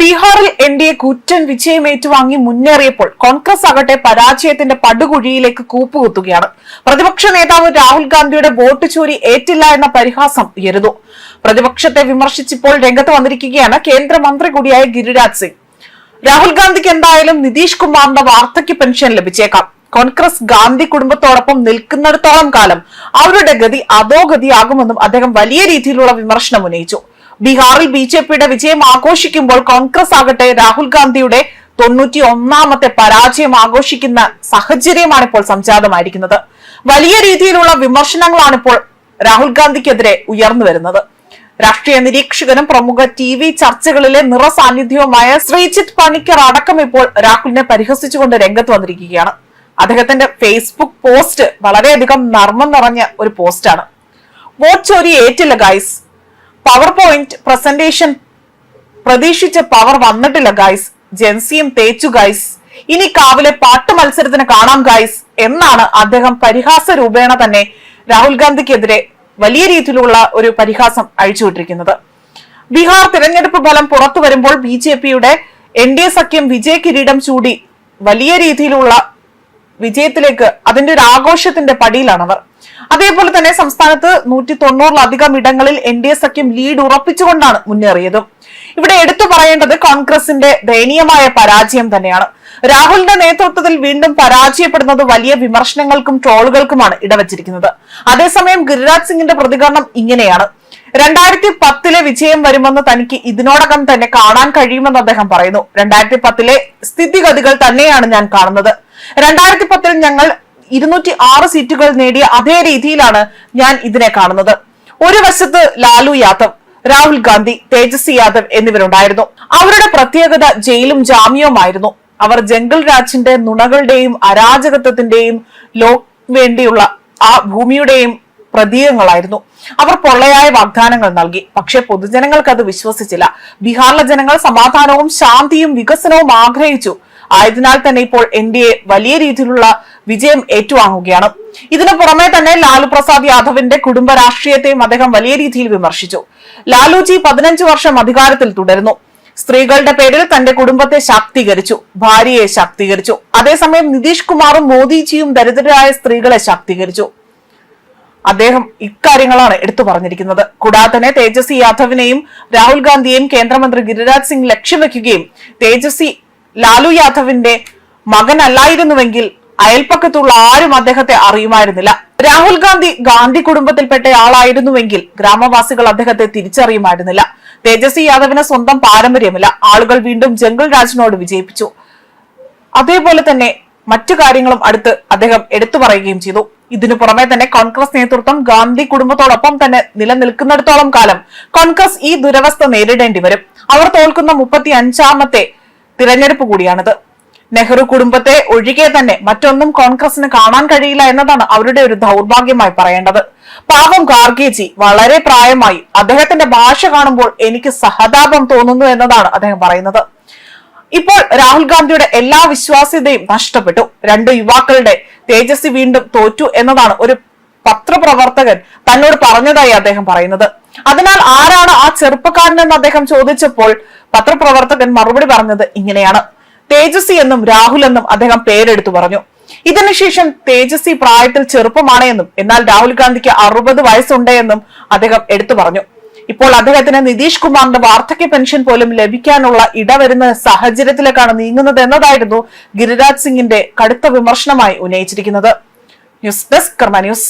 ബീഹാറിൽ N D A കുറ്റൻ വിജയം ഏറ്റുവാങ്ങി മുന്നേറിയപ്പോൾ കോൺഗ്രസ് ആകട്ടെ പരാജയത്തിന്റെ പടുകുഴിയിലേക്ക് കൂപ്പുകുത്തുകയാണ്. പ്രതിപക്ഷ നേതാവ് രാഹുൽ ഗാന്ധിയുടെ വോട്ട് ചോരി ഏറ്റില്ല എന്ന പരിഹാസം ഉയരുന്നു. പ്രതിപക്ഷത്തെ വിമർശിച്ചിപ്പോൾ രംഗത്ത് വന്നിരിക്കുകയാണ് കേന്ദ്രമന്ത്രി കൂടിയായ ഗിരിരാജ് സിംഗ്. രാഹുൽ ഗാന്ധിക്ക് എന്തായാലും നിതീഷ് കുമാറിന്റെ വാർദ്ധക്യ പെൻഷൻ ലഭിച്ചേക്കാം. കോൺഗ്രസ് ഗാന്ധി കുടുംബത്തോടൊപ്പം നിൽക്കുന്നിടത്തോളം കാലം അവരുടെ ഗതി അതോ ഗതിയാകുമെന്നും അദ്ദേഹം വലിയ രീതിയിലുള്ള വിമർശനം ഉന്നയിച്ചു. ബീഹാറിൽ ബി ജെ പിയുടെ വിജയം ആഘോഷിക്കുമ്പോൾ കോൺഗ്രസ് ആകട്ടെ രാഹുൽ ഗാന്ധിയുടെ തൊണ്ണൂറ്റി ഒന്നാമത്തെ പരാജയം ആഘോഷിക്കുന്ന സാഹചര്യമാണ് ഇപ്പോൾ സംജാതമായിരിക്കുന്നത്. വലിയ രീതിയിലുള്ള വിമർശനങ്ങളാണ് ഇപ്പോൾ രാഹുൽ ഗാന്ധിക്കെതിരെ ഉയർന്നു വരുന്നത്. രാഷ്ട്രീയ നിരീക്ഷകനും പ്രമുഖ ടി വി ചർച്ചകളിലെ നിറസാന്നിധ്യവുമായ ശ്രീജിത്ത് പണിക്കർ അടക്കം ഇപ്പോൾ രാഹുലിനെ പരിഹസിച്ചുകൊണ്ട് രംഗത്ത് വന്നിരിക്കുകയാണ്. അദ്ദേഹത്തിന്റെ ഫേസ്ബുക്ക് പോസ്റ്റ് വളരെയധികം നർമ്മം നിറഞ്ഞ ഒരു പോസ്റ്റാണ്. വോട്ട് ചോരി ഏറ്റില്ല ഗൈസ് പവർ പോയിന്റ് പ്രസന്റേഷൻ പ്രതീക്ഷിച്ച പവർ വന്നിട്ടില്ല ഗൈസ് ജെൻസിയും തേച്ചു ഗൈസ് ഇനി കാവിലെ പാട്ട് മത്സരത്തിന് കാണാം ഗൈസ് എന്നാണ് അദ്ദേഹം പരിഹാസ രൂപേണ തന്നെ രാഹുൽ ഗാന്ധിക്കെതിരെ വലിയ രീതിയിലുള്ള ഒരു പരിഹാസം അഴിച്ചുവിട്ടിരിക്കുന്നത് ബീഹാർ തിരഞ്ഞെടുപ്പ് ഫലം പുറത്തു വരുമ്പോൾ ബി ജെ പിയുടെ എൻ ഡി എ സഖ്യം വിജയ കിരീടം ചൂടി വലിയ രീതിയിലുള്ള വിജയത്തിലേക്ക് അതിന്റെ ഒരു ആഘോഷത്തിന്റെ പടിയിലാണവർ. അതേപോലെ തന്നെ സംസ്ഥാനത്ത് നൂറ്റി തൊണ്ണൂറിലധികം ഇടങ്ങളിൽ എൻ ഡി എ സഖ്യം ലീഡ് ഉറപ്പിച്ചുകൊണ്ടാണ് മുന്നേറിയത്. ഇവിടെ എടുത്തു പറയേണ്ടത് കോൺഗ്രസിന്റെ ദയനീയമായ പരാജയം തന്നെയാണ്. രാഹുലിന്റെ നേതൃത്വത്തിൽ വീണ്ടും പരാജയപ്പെടുന്നത് വലിയ വിമർശനങ്ങൾക്കും ട്രോളുകൾക്കുമാണ് ഇടവച്ചിരിക്കുന്നത്. അതേസമയം ഗിരിരാജ് സിംഗിന്റെ പ്രതികരണം ഇങ്ങനെയാണ്. രണ്ടായിരത്തി പത്തിലെ വിജയം വരുമെന്ന് തനിക്ക് ഇതിനോടകം തന്നെ കാണാൻ കഴിയുമെന്ന് അദ്ദേഹം പറയുന്നു. രണ്ടായിരത്തി പത്തിലെ സ്ഥിതിഗതികൾ തന്നെയാണ് ഞാൻ കാണുന്നത്. രണ്ടായിരത്തി പത്തിൽ ഞങ്ങൾ ഇരുന്നൂറ്റി ആറ് സീറ്റുകൾ നേടിയ അതേ രീതിയിലാണ് ഞാൻ ഇതിനെ കാണുന്നത്. ഒരു വശത്ത് ലാലു യാദവ് രാഹുൽ ഗാന്ധി തേജസ്വി യാദവ് എന്നിവരുണ്ടായിരുന്നു. അവരുടെ പ്രത്യേകത ജയിലും ജാമ്യവുമായിരുന്നു. അവർ ജംഗിൾ രാജിന്റെ നുണകളുടെയും അരാജകത്വത്തിന്റെയും ലോ വേണ്ടിയുള്ള ആ ഭൂമിയുടെയും പ്രതീകങ്ങളായിരുന്നു. അവർ പൊള്ളയായ വാഗ്ദാനങ്ങൾ നൽകി. പക്ഷേ പൊതുജനങ്ങൾക്ക് അത് വിശ്വസിച്ചില്ല. ബീഹാറിലെ ജനങ്ങൾ സമാധാനവും ശാന്തിയും വികസനവും ആഗ്രഹിച്ചു. ആയതിനാൽ തന്നെ ഇപ്പോൾ എൻ ഡി എ വലിയ രീതിയിലുള്ള വിജയം ഏറ്റുവാങ്ങുകയാണ്. ഇതിനു പുറമെ തന്നെ ലാലു പ്രസാദ് യാദവിന്റെ കുടുംബ രാഷ്ട്രീയത്തെയും അദ്ദേഹം വലിയ രീതിയിൽ വിമർശിച്ചു. ലാലുജി പതിനഞ്ചു വർഷം അധികാരത്തിൽ തുടരുന്നു. സ്ത്രീകളുടെ പേരിൽ തന്റെ കുടുംബത്തെ ശാക്തീകരിച്ചു ഭാര്യയെ ശാക്തീകരിച്ചു. അതേസമയം നിതീഷ് കുമാറും മോദിജിയും ദരിദ്രരായ സ്ത്രീകളെ ശാക്തീകരിച്ചു. അദ്ദേഹം ഇക്കാര്യങ്ങളാണ് എടുത്തു പറഞ്ഞിരിക്കുന്നത്. കൂടാതെ തന്നെ തേജസ്വി യാദവിനെയും രാഹുൽ ഗാന്ധിയെയും കേന്ദ്രമന്ത്രി ഗിരിരാജ് സിംഗ് ലക്ഷ്യം വെക്കുകയും തേജസ്വി ലാലു യാദവിന്റെ മകനല്ലായിരുന്നുവെങ്കിൽ അയൽപ്പക്കത്തുള്ള ആരും അദ്ദേഹത്തെ അറിയുമായിരുന്നില്ല. രാഹുൽ ഗാന്ധി ഗാന്ധി കുടുംബത്തിൽപ്പെട്ട ആളായിരുന്നുവെങ്കിൽ ഗ്രാമവാസികൾ അദ്ദേഹത്തെ തിരിച്ചറിയുമായിരുന്നില്ല. തേജസ്വി യാദവിന് സ്വന്തം പാരമ്പര്യമില്ല. ആളുകൾ വീണ്ടും ജംഗിൾ രാജിനോട് വിജയിപ്പിച്ചു. അതേപോലെ തന്നെ മറ്റു കാര്യങ്ങളും അടുത്ത് അദ്ദേഹം എടുത്തു പറയുകയും ചെയ്തു. ഇതിനു പുറമെ തന്നെ കോൺഗ്രസ് നേതൃത്വം ഗാന്ധി കുടുംബത്തോടൊപ്പം തന്നെ നിലനിൽക്കുന്നിടത്തോളം കാലം കോൺഗ്രസ് ഈ ദുരവസ്ഥ നേരിടേണ്ടി വരും. അവർ തോൽക്കുന്ന മുപ്പത്തി അഞ്ചാമത്തെ തിരഞ്ഞെടുപ്പ് കൂടിയാണിത്. നെഹ്റു കുടുംബത്തെ ഒഴികെ തന്നെ മറ്റൊന്നും കോൺഗ്രസിന് കാണാൻ കഴിയില്ല എന്നതാണ് അവരുടെ ഒരു ദൗർഭാഗ്യമായി പറയേണ്ടത്. പാവം ഗാർഗേജി വളരെ പ്രായമായി അദ്ദേഹത്തിന്റെ ഭാഷ കാണുമ്പോൾ എനിക്ക് സഹതാപം തോന്നുന്നു എന്നതാണ് അദ്ദേഹം പറയുന്നത്. ഇപ്പോൾ രാഹുൽ ഗാന്ധിയുടെ എല്ലാ വിശ്വാസ്യതയും നഷ്ടപ്പെട്ടു. രണ്ട് യുവാക്കളുടെ തേജസ്വി വീണ്ടും തോറ്റു എന്നതാണ് ഒരു പത്രപ്രവർത്തകൻ തന്നോട് പറഞ്ഞതായി അദ്ദേഹം പറയുന്നത്. അതിനാൽ ആരാണ് ആ ചെറുപ്പക്കാരൻ എന്ന് അദ്ദേഹം ചോദിച്ചപ്പോൾ പത്രപ്രവർത്തകൻ മറുപടി പറഞ്ഞത് ഇങ്ങനെയാണ്. തേജസ്വി എന്നും രാഹുൽ എന്നും അദ്ദേഹം പേരെടുത്തു പറഞ്ഞു. ഇതിനുശേഷം തേജസ്വി പ്രായത്തിൽ ചെറുപ്പമാണ് എന്നും എന്നാൽ രാഹുൽ ഗാന്ധിക്ക് അറുപത് വയസ്സുണ്ട് എന്നും അദ്ദേഹം എടുത്തു പറഞ്ഞു. ഇപ്പോൾ അദ്ദേഹത്തിന് നിതീഷ് കുമാറിന്റെ വാർദ്ധക്യ പെൻഷൻ പോലും ലഭിക്കാനുള്ള ഇടവരുന്ന സാഹചര്യത്തിലേക്കാണ് നീങ്ങുന്നത് എന്നതായിരുന്നു ഗിരിരാജ് സിംഗിന്റെ കടുത്ത വിമർശനമായി ഉന്നയിച്ചിരിക്കുന്നത്. News desk Karma news.